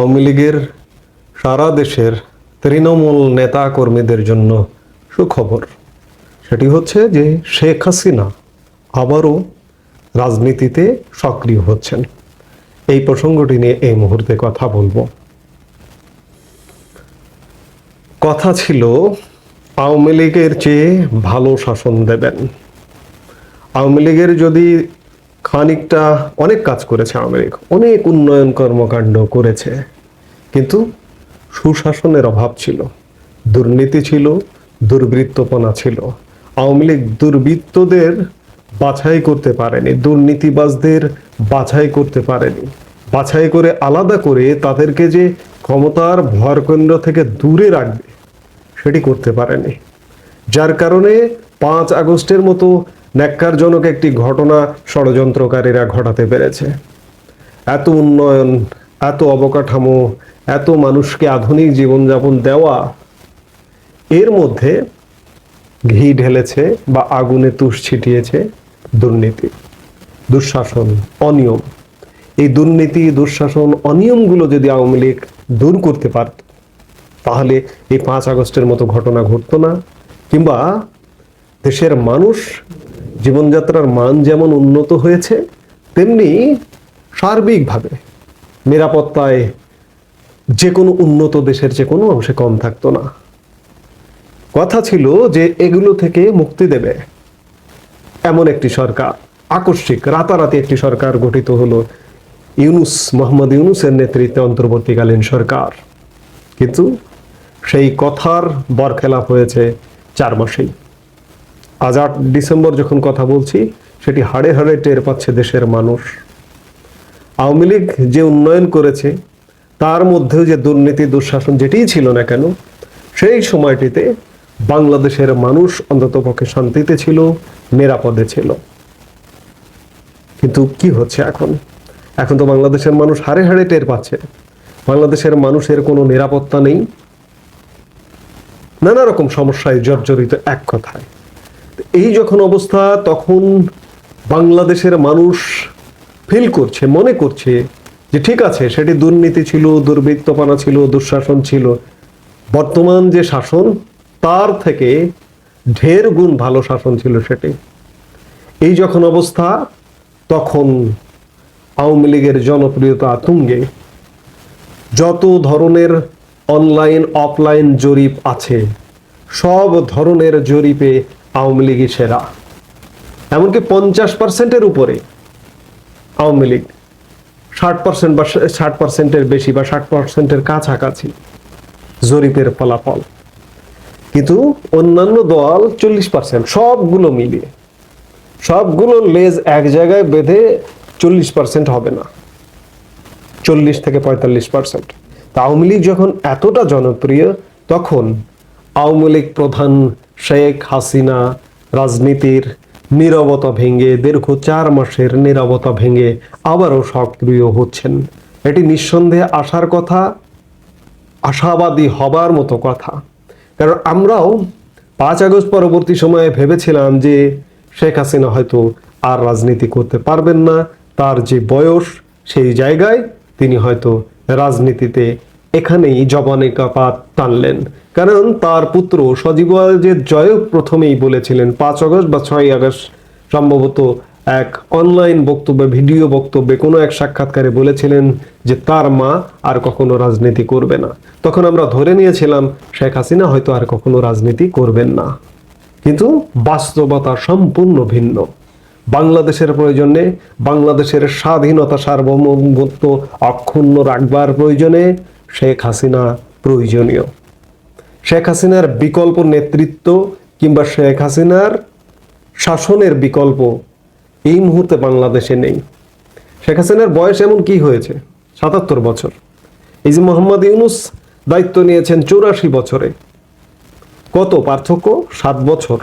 আওয়ামী লীগের সারা দেশের তৃণমূল নেতা কর্মীদের জন্য সুখবর। সেটি হচ্ছে যে শেখ হাসিনা আবারও রাজনীতিতে সক্রিয় হচ্ছেন। এই প্রসঙ্গটি নিয়ে এই মুহূর্তে কথা বলব। কথা ছিল, আওয়ামী লীগের চেয়ে ভালো শাসন দেবেন। আওয়ামী লীগের যদি খানিকটা অনেক কাজ করেছে আওয়ামী অনেক উন্নয়ন কর্মকাণ্ড করেছে। কিন্তু সুশাসনের অভাব ছিল, দুর্নীতি ছিল, দুর্বৃত্তপনা ছিল। আওয়ামী লীগ দুর্বৃত্তদের বাছাই করতে পারেনি, দুর্নীতিবাজদের বাছাই করতে পারেনি। বাছাই করে আলাদা করে তাদেরকে যে ক্ষমতার ভরকেন্দ্র থেকে দূরে রাখবে, সেটি করতে পারেনি। যার কারণে পাঁচ আগস্টের মতো ন্যাক্কারজনক একটি ঘটনা ষড়যন্ত্রকারীরা ঘটাতে পেরেছে। এত উন্নয়ন, এত অবকাঠামো, এত মানুষকে আধুনিক জীবনযাপন দেওয়া, এর মধ্যে ঘি ঢেলেছে বা আগুনে তুষ ছিটিয়েছে দুর্নীতি, দুঃশাসন, অনিয়ম। এই দুর্নীতি, দুঃশাসন, অনিয়মগুলো যদি আওয়ামী লীগ দূর করতে পারত, তাহলে এই পাঁচ আগস্টের মতো ঘটনা ঘটতো না, কিংবা দেশের মানুষ জীবনযাত্রার মান যেমন উন্নত হয়েছে, তেমনি সার্বিকভাবে নিরাপত্তায় যে কোনো উন্নত দেশের যে কোনো অংশে কম থাকতো না। কথা ছিল যে এগুলো থেকে মুক্তি দেবে এমন একটি সরকার, আকস্মিক, রাতারাতি একটি সরকার গঠিত হলো ইউনুস, মোহাম্মদ ইউনুসের নেতৃত্বে অন্তর্বর্তীকালীন সরকার। কিন্তু সেই কথার বরখেলাপ হয়েছে চার মাসেই। আজ আট ডিসেম্বর যখন কথা বলছি, সেটি হাড়ে হাড়ে টের পাচ্ছে দেশের মানুষ। আওয়ামী লীগ যে উন্নয়ন করেছে, তার মধ্যেও যে দুর্নীতি, দুঃশাসন যেটিই ছিল না কেন, সেই সময়টিতে বাংলাদেশের মানুষ অন্তত পক্ষে শান্তিতে ছিল, নিরাপদে ছিল। কিন্তু কি হচ্ছে এখন? এখন তো বাংলাদেশের মানুষ হাড়ে হাড়ে টের পাচ্ছে। বাংলাদেশের মানুষের কোনো নিরাপত্তা নেই। নানা রকম সমস্যায় জর্জরিত এক কথায়। এই যখন অবস্থা, তখন বাংলাদেশের মানুষ ফিল করছে, মনে করছে যে ঠিক আছে, সেটি দুর্নীতি ছিল, দুর্বৃত্তপনা ছিল, দুঃশাসন ছিল। বর্তমান যে শাসন, তার থেকে ঢের গুণ ভালো শাসন ছিল সেটি। এই যখন অবস্থা, তখন আওয়ামী লীগের জনপ্রিয়তা তুঙ্গে। যত ধরনের অনলাইন অফলাইন জরিপ আছে, সব ধরনের জরিপে আওয়ামী লীগই সেরা। এমনকি পঞ্চাশ পার্সেন্টের উপরে আওয়ামী লীগ ষাট পার্সেন্ট বা ষাট পার্সেন্টের বেশি বা ষাট পার্সেন্টের কাছাকাছি জরিপের ফলাফল। কিন্তু অন্যান্য দল চল্লিশ পার্সেন্ট সবগুলো মিলিয়ে, সবগুলো লেজ এক জায়গায় বেঁধে চল্লিশ পার্সেন্ট হবে না। চল্লিশ থেকে পঁয়তাল্লিশ পার্সেন্ট তা আওয়ামী লীগ যখন এতটা জনপ্রিয়, তখন আওয়ামী লীগ প্রধান শেখ হাসিনা রাজনীতির নীরবতা ভেঙে দীর্ঘ চার মাসের নীরবতা ভেঙে আবারও সক্রিয় হচ্ছেন। এটি নিঃসন্দেহে আসার কথা, আশাবাদী হবার মতো কথা। কারণ আমরাও পাঁচ আগস্ট পরবর্তী সময়ে ভেবেছিলাম যে শেখ হাসিনা হয়তো আর রাজনীতি করতে পারবেন না। তার যে বয়স, সেই জায়গায় তিনি হয়তো রাজনীতিতে এখানেই জবানে কাপাত টানলেন। কারণ তার পুত্র সজীব যে জয় প্রথমেই বলেছিলেন পাঁচ আগস্ট বা ছয় আগস্ট সম্ভবত এক অনলাইন বক্তব্যে ভিডিও বক্তব্যে কোনো এক সাক্ষাৎকারে বলেছিলেন যে তার মা আর কখনো রাজনীতি করবে না। তখন আমরা ধরে নিয়েছিলাম, শেখ হাসিনা হয়তো আর কখনো রাজনীতি করবেন না। কিন্তু বাস্তবতা সম্পূর্ণ ভিন্ন। বাংলাদেশের প্রয়োজনে, বাংলাদেশের স্বাধীনতা সার্বভৌমত্ব অক্ষুণ্ণ রাখবার প্রয়োজনে শেখ হাসিনা প্রয়োজনীয়। শেখ হাসিনার বিকল্প নেতৃত্ব কিংবা শেখ হাসিনার শাসনের বিকল্প এই মুহূর্তে বাংলাদেশে নেই। শেখ হাসিনার বয়স এমন কি হয়েছে? সাতাত্তর বছর। এই যে মোহাম্মদ ইউনুস দায়িত্ব নিয়েছেন চৌরাশি বছরে। কত পার্থক্য? সাত বছর।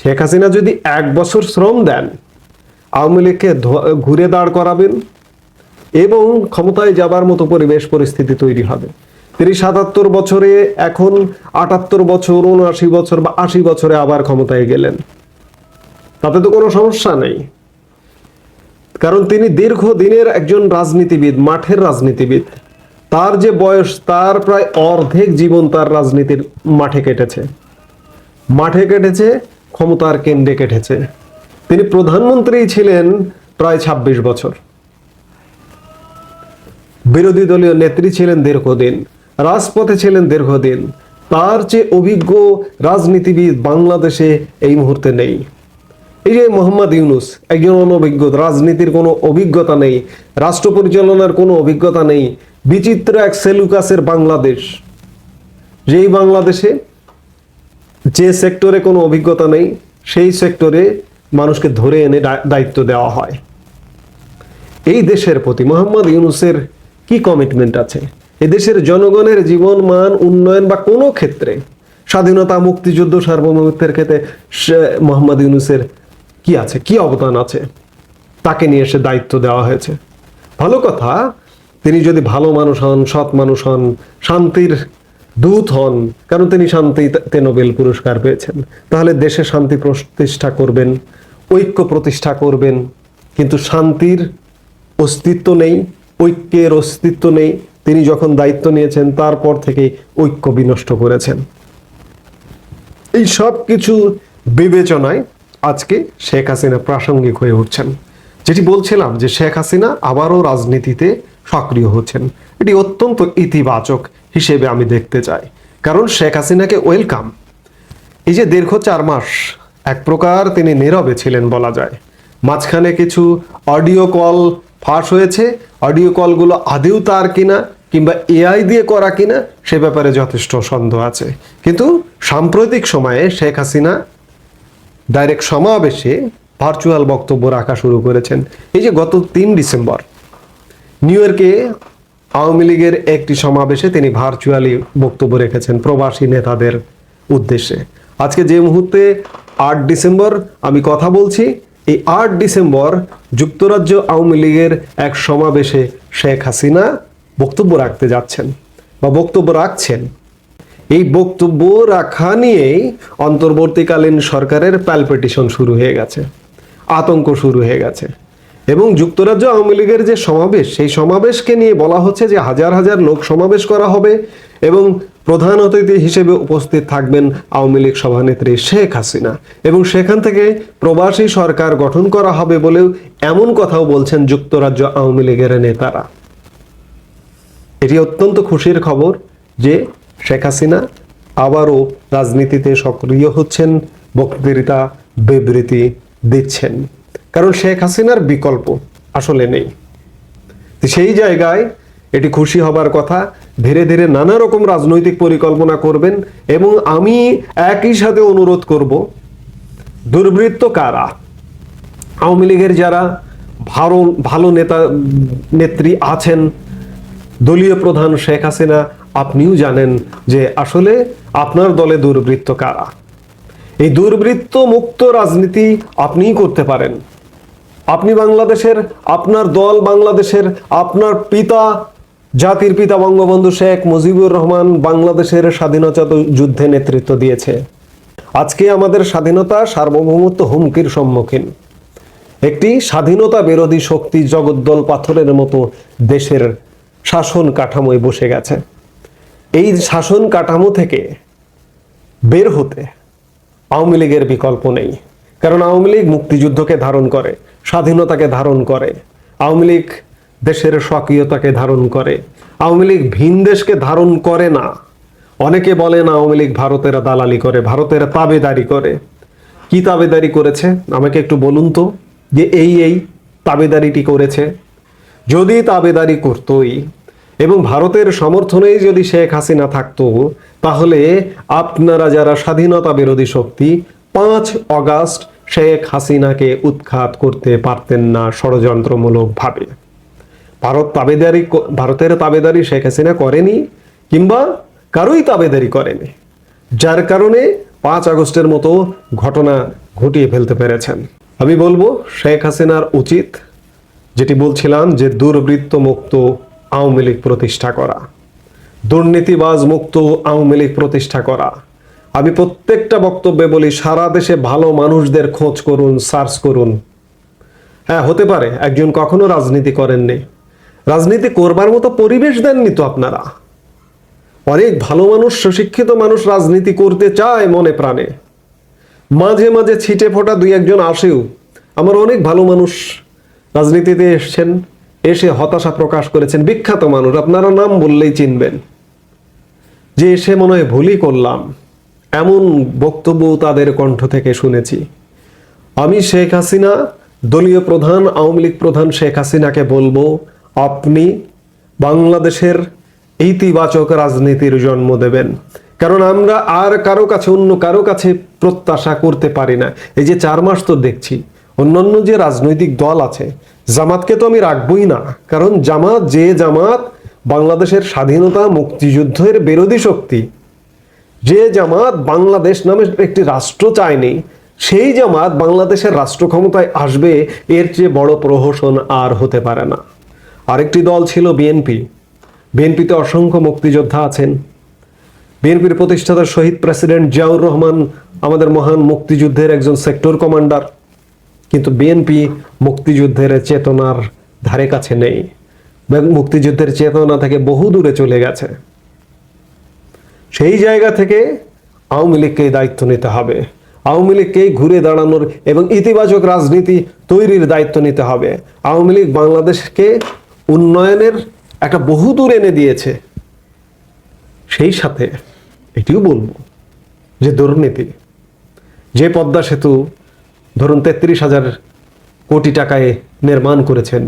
শেখ হাসিনা যদি এক বছর শ্রম দেন, আওয়ামী লীগকে ঘুরে দাঁড় করাবেন এবং ক্ষমতায় যাবার মতো পরিবেশ, পরিস্থিতি তৈরি হবে। তিনি সাতাত্তর বছরে এখন আটাত্তর বছর, উনআশি বছর বা আশি বছরে আবার ক্ষমতায় গেলেন। তাতে তো কোনো সমস্যা নেই। কারণ তিনি দীর্ঘ দিনের একজন রাজনীতিবিদ, মাঠের রাজনীতিবিদ। তার যে বয়স, তার প্রায় অর্ধেক জীবন তার রাজনীতির মাঠে কেটেছে। মাঠে কেটেছে, ক্ষমতার কেন্দ্রে কেটেছে। তিনি প্রধানমন্ত্রী ছিলেন প্রায় ২৬ বছর। বিরোধী দলীয় নেত্রী ছিলেন দীর্ঘদিন। রাজপথে ছিলেন দীর্ঘদিন। তার যে অভিজ্ঞ রাজনীতিবিদ বাংলাদেশে এই মুহূর্তে নেই। এই যে মোহাম্মদ ইউনুস, একজন অনভিজ্ঞ, রাজনীতির কোনো অভিজ্ঞতা নেই, রাষ্ট্র পরিচালনার কোনো অভিজ্ঞতা নেই, বিচিত্র এক সেলুকাসের বাংলাদেশ। যেই বাংলাদেশে যে সেক্টরে কোনো অভিজ্ঞতা নেই, সেই সেক্টরে মানুষকে ধরে এনে দায়িত্ব দেওয়া হয়। এই দেশের প্রতি মোহাম্মদ ইউনুসের কি কমিটমেন্ট আছে? এই দেশের জনগণের জীবন, মান, উন্নয়ন বা কোনো ক্ষেত্রে স্বাধীনতা, মুক্তিযুদ্ধ, সার্বভৌমত্বের ক্ষেত্রে মোহাম্মদ ইউনুসের কি আছে, কি অবদান আছে? তাকে নিয়ে এসে দায়িত্ব দেওয়া হয়েছে। ভালো কথা, তিনি যদি ভালো মানুষ হন, সৎ মানুষ হন, শান্তির দূত হন, কারণ তিনি শান্তিতে নোবেল পুরস্কার পেয়েছেন, তাহলে দেশে শান্তি প্রতিষ্ঠা করবেন, ঐক্য প্রতিষ্ঠা করবেন, কিন্তু শান্তির অস্তিত্ব নেই, ঐক্যের অস্তিত্ব নেই তিনি যখন দায়িত্ব নিয়েছেন, তারপর থেকেই ঐক্য বিনষ্ট করেছেন। এই সব কিছু বিবেচনায় আজকে শেখ হাসিনা প্রাসঙ্গিক হয়ে উঠছেন। যেটি বলছিলাম যে শেখ হাসিনা আবারও রাজনীতিতে সক্রিয় হচ্ছেন। এটি অত্যন্ত ইতিবাচক হিসেবে আমি দেখতে চাই। কারণ শেখ হাসিনাকে ওয়েলকাম। এই যে দীর্ঘ চার মাস এক প্রকার তিনি নীরবে ছিলেন বলা যায়। মাঝখানে কিছু অডিও কল ফাঁস হয়েছে। অডিও কলগুলো আদেও তার কিনা কিংবা এআই দিয়ে করা কিনা, সে ব্যাপারে যথেষ্ট সন্দেহ আছে। কিন্তু সাম্প্রতিক সময়ে শেখ হাসিনা ডাইরেক্ট সমাবেশে ভার্চুয়াল বক্তব্য রাখা শুরু করেছেন। এই যে গত তিন ডিসেম্বর, নিউ ইয়র্কে আওয়ামী লীগের একটি সমাবেশে তিনি ভার্চুয়ালি বক্তব্য রেখেছেন প্রবাসী নেতাদের উদ্দেশ্যে। আজকে যে মুহূর্তে আট ডিসেম্বর আমি কথা বলছি, এই আট ডিসেম্বর যুক্তরাজ্য আওয়ামী লীগের এক সমাবেশে শেখ হাসিনা বক্তব্য রাখতে যাচ্ছেন বা বক্তব্য রাখছেন। এই বক্তব্য রাখা নিয়েই অন্তর্বর্তীকালীন সরকারের প্যালপিটিশন শুরু হয়ে গেছে, আতঙ্ক শুরু হয়ে গেছে এবং যুক্তরাজ্য আওয়ামী লীগের যে সমাবেশ, সেই সমাবেশকে নিয়ে বলা হচ্ছে যে হাজার হাজার লোক সমাবেশ করা হবে এবং প্রধান অতিথি হিসেবে উপস্থিত থাকবেন আওয়ামী লীগ সভানেত্রী শেখ হাসিনা এবং সেখান থেকে প্রবাসী সরকার গঠন করা হবে বলেও এমন কথাও বলছেন যুক্তরাজ্য আওয়ামী লীগের নেতারা। এটি অত্যন্ত খুশির খবর যে শেখ হাসিনা আবারও রাজনীতিতে সক্রিয় হচ্ছেন, বক্তৃতা বিবৃতি দিচ্ছেন। কারণ শেখ হাসিনার বিকল্প আসলে নেই। সেই জায়গায় এটি খুশি হবার কথা, ধীরে ধীরে নানা রকম রাজনৈতিক পরিকল্পনা করবেন এবং আমি একই সাথে অনুরোধ করব, দুর্বৃত্ত কারা? আওয়ামী লীগের যারা ভালো ভালো নেতা, নেত্রী আছেন দলীয় প্রধান শেখ হাসিনা, আপনিও জানেন যে আসলে আপনার দলে দুর্বৃত্ত কারা? এই দুর্বৃত্ত মুক্ত রাজনীতি আপনিই করতে পারেন। আপনি বাংলাদেশের, আপনার দল বাংলাদেশের, আপনার পিতা, জাতির পিতা বঙ্গবন্ধু শেখ মুজিবুর রহমান বাংলাদেশের স্বাধীনতা যুদ্ধে নেতৃত্ব দিয়েছে। আজকে আমাদের স্বাধীনতা সার্বভৌমত্ব হুমকির সম্মুখীন। একটি স্বাধীনতা বিরোধী শক্তি জগদ্দল পাথরের মতো দেশের শাসন কাঠামোয় বসে গেছে। এই শাসন কাঠামো থেকে বের হতে আওয়ামী লীগের বিকল্প নেই। কারণ আওয়ামী লীগ মুক্তিযুদ্ধকে ধারণ করে, স্বাধীনতাকে ধারণ করে, আওয়ামী লীগ দেশের স্বকীয়তাকে ধারণ করে, আওয়ামী লীগ ভিন দেশকে ধারণ করে না। অনেকে বলেন আওয়ামী লীগ ভারতের দালালি করে, ভারতের তাবেদারি করে। কি তাবেদারি করেছে? আমাকে একটু বলুন তো, যে এই এই তাবেদারিটি করেছে। যদি তাবেদারি করতোই এবং ভারতের সমর্থনেই যদি শেখ হাসিনা থাকতো, তাহলে আপনারা যারা স্বাধীনতা বিরোধী শক্তি, পাঁচ অগাস্ট শেখ হাসিনাকে উৎখাত করতে পারতেন না ষড়যন্ত্রমূলকভাবে। ভারত তাবেদারি ভারতের তাবেদারি শেখ হাসিনা করেনি, কিংবা কারোই তাবেদারি করেনি, যার কারণে পাঁচ আগস্টের মতো ঘটনা ঘটিয়ে ফেলতে পেরেছেন। আমি বলব, শেখ হাসিনার উচিত, যেটি বলছিলাম যে দুর্বৃত্ত মুক্ত আওয়ামী লীগ প্রতিষ্ঠা করা। দুর্নীতিবাজ মুক্ত আওয়ামী লীগ প্রতিষ্ঠা করা। আমি প্রত্যেকটা বক্তব্যে বলি, সারা দেশে ভালো মানুষদের খোঁজ করুন, সার্চ করুন। হ্যাঁ হতে পারে, একজন কখনো রাজনীতি করেননি। রাজনীতি করবার মতো পরিবেশ দেননি তো আপনারা। অনেক ভালো মানুষ, সুশিক্ষিত মানুষ রাজনীতি করতে চায় মনে প্রাণে। মাঝে মাঝে ছিটে ফোটা দুই একজন আসেও। আমার অনেক ভালো মানুষ রাজনীতিতে এসছেন। এসে হতাশা প্রকাশ করেছেন বিখ্যাত মানুষ। আপনারা নাম বললেই চিনবেন। যে এসে মনে হয় ভুলই করলাম, এমন বক্তব্য তাদের কণ্ঠ থেকে শুনেছি। আমি শেখ হাসিনা, দলীয় প্রধান, আওয়ামী লীগ প্রধান শেখ হাসিনাকে বলব, আপনি বাংলাদেশের ইতিবাচক রাজনীতির জন্ম দেবেন। কারণ আমরা আর কারও কাছে অন্য কারও কাছে প্রত্যাশা করতে পারি না। এই যে চার মাস তো দেখছি অন্যান্য যে রাজনৈতিক দল আছে, জামাতকে তো আমি রাখবই না। কারণ জামাত যে জামাত বাংলাদেশের স্বাধীনতা মুক্তিযুদ্ধের বিরোধী শক্তি, যে জামাত বাংলাদেশ নামে একটি রাষ্ট্র চায়নি, সেই জামাত বাংলাদেশের রাষ্ট্র ক্ষমতায় আসবে, এর চেয়ে বড় প্রহসন আর হতে পারে না। আরেকটি দল ছিল বিএনপি। বিএনপিতে অসংখ্য মুক্তিযোদ্ধা আছেন। বিএনপির প্রতিষ্ঠাতা শহীদ প্রেসিডেন্ট জিয়াউর রহমান আমাদের মহান মুক্তিযুদ্ধের একজন সেক্টর কমান্ডার। কিন্তু বিএনপি মুক্তিযুদ্ধের চেতনার ধারে কাছে নেই। মুক্তিযুদ্ধের চেতনা থেকে বহু দূরে চলে গেছে। সেই জায়গা থেকে আওয়ামী লীগকেই দায়িত্ব নিতে হবে। আওয়ামী লীগকেই ঘুরে দাঁড়ানোর এবং ইতিবাচক রাজনীতি তৈরির দায়িত্ব নিতে হবে। আওয়ামী লীগ বাংলাদেশকে উন্নয়নের একটা বহু দূর এনে দিয়েছে। সেই সাথে এটিও বলব যে দুর্নীতি, যে পদ্মা সেতু ধরুন তেত্রিশ হাজার কোটি টাকায় নির্মাণ করেছেন।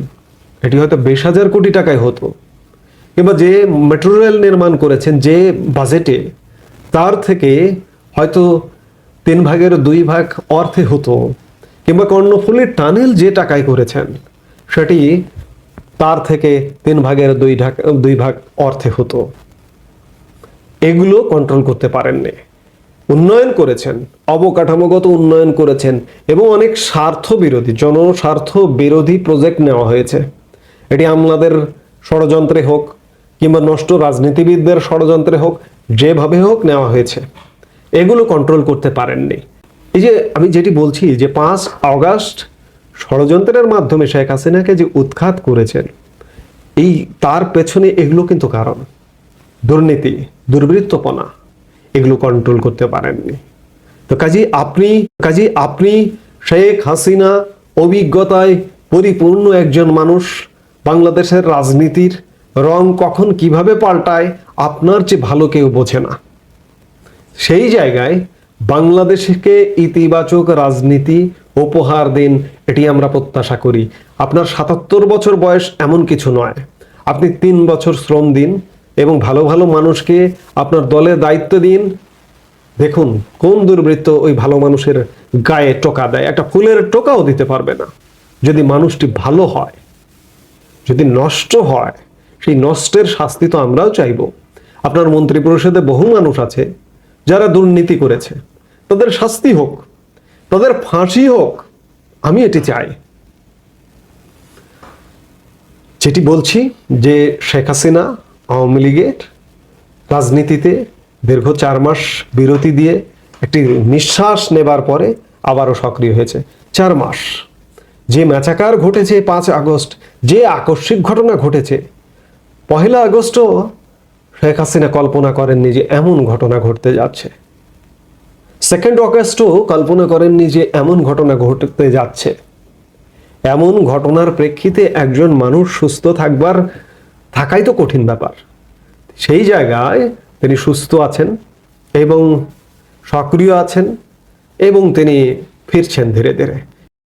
এটি হয়তো বিশ হাজার কোটি টাকায় হতো। কিংবা যে মেট্রো রেল নির্মাণ করেছেন, যে বাজেটে, তার থেকে হয়তো তিন ভাগের দুই ভাগ অর্থে হতো। কিংবা কর্ণফুলীর টানেল যে টাকায় করেছেন, সেটি তার থেকে তিন ভাগের দুই ঢাক দুই ভাগ অর্থে হতো। এগুলো কন্ট্রোল করতে পারেননি। উন্নয়ন করেছেন, অবকাঠামোগত উন্নয়ন করেছেন এবং অনেক স্বার্থ বিরোধী জনস্বার্থ বিরোধী প্রজেক্ট নেওয়া হয়েছে। এটি আমলাদের ষড়যন্ত্রে হোক কিংবা নষ্ট রাজনীতিবিদদের ষড়যন্ত্রে হোক, যেভাবে হোক নেওয়া হয়েছে। এগুলো কন্ট্রোল করতে পারেননি। এই যে আমি যেটি বলছি যে পাঁচ আগস্ট ষড়যন্ত্রের মাধ্যমে শেখ হাসিনাকে যে উৎখাত করেছেন, এই তার পেছনে এগুলো কিন্তু কারণ। দুর্নীতি, দুর্বৃত্তপনা এগুলো কন্ট্রোল করতে পারেননি। তো কাজী আপনি কাজী আপনি শেখ হাসিনা অভিজ্ঞতায় পরিপূর্ণ একজন মানুষ, বাংলাদেশের রাজনীতির রং কখন কীভাবে পাল্টায়, আপনার চেয়ে ভালো কেউ বোঝে না। সেই জায়গায় বাংলাদেশকে ইতিবাচক রাজনীতি উপহার দিন, এটি আমরা প্রত্যাশা করি। আপনার সাতাত্তর বছর বয়স এমন কিছু নয়। আপনি তিন বছর শ্রম দিন এবং ভালো ভালো মানুষকে আপনার দলে দায়িত্ব দিন। দেখুন, কোন দুর্বৃত্ত ওই ভালো মানুষের গায়ে টোকা দেয়? একটা ফুলের টোকাও দিতে পারবে না। যদি মানুষটি ভালো হয়, যদি নষ্ট হয়, সেই নষ্টের শাস্তি তো আমরাও চাইব। আপনার মন্ত্রী পরিষদে বহু মানুষ আছে, যারা দুর্নীতি করেছে। তাদের শাস্তি হোক, তাদের ফাঁসি হোক, আমি এটি চাই। যেটি বলছি যে শেখ হাসিনা আওয়ামী লীগের রাজনীতিতে দীর্ঘ চার মাস বিরতি দিয়ে একটি নিঃশ্বাস নেবার পরে আবারও সক্রিয় হয়েছে। চার মাস। যে ম্যাচাকার ঘটেছে পাঁচ আগস্ট, যে আকস্মিক ঘটনা ঘটেছে, পহেলা আগস্টও শেখ হাসিনা কল্পনা করেননি যে এমন ঘটনা ঘটতে যাচ্ছে। সেকেন্ড অগস্টও কল্পনা করেননি যে এমন ঘটনা ঘটতে যাচ্ছে। এমন ঘটনার প্রেক্ষিতে একজন মানুষ সুস্থ থাকবার থাকাই তো কঠিন ব্যাপার। সেই জায়গায় তিনি সুস্থ আছেন এবং সক্রিয় আছেন এবং তিনি ফিরছেন ধীরে ধীরে।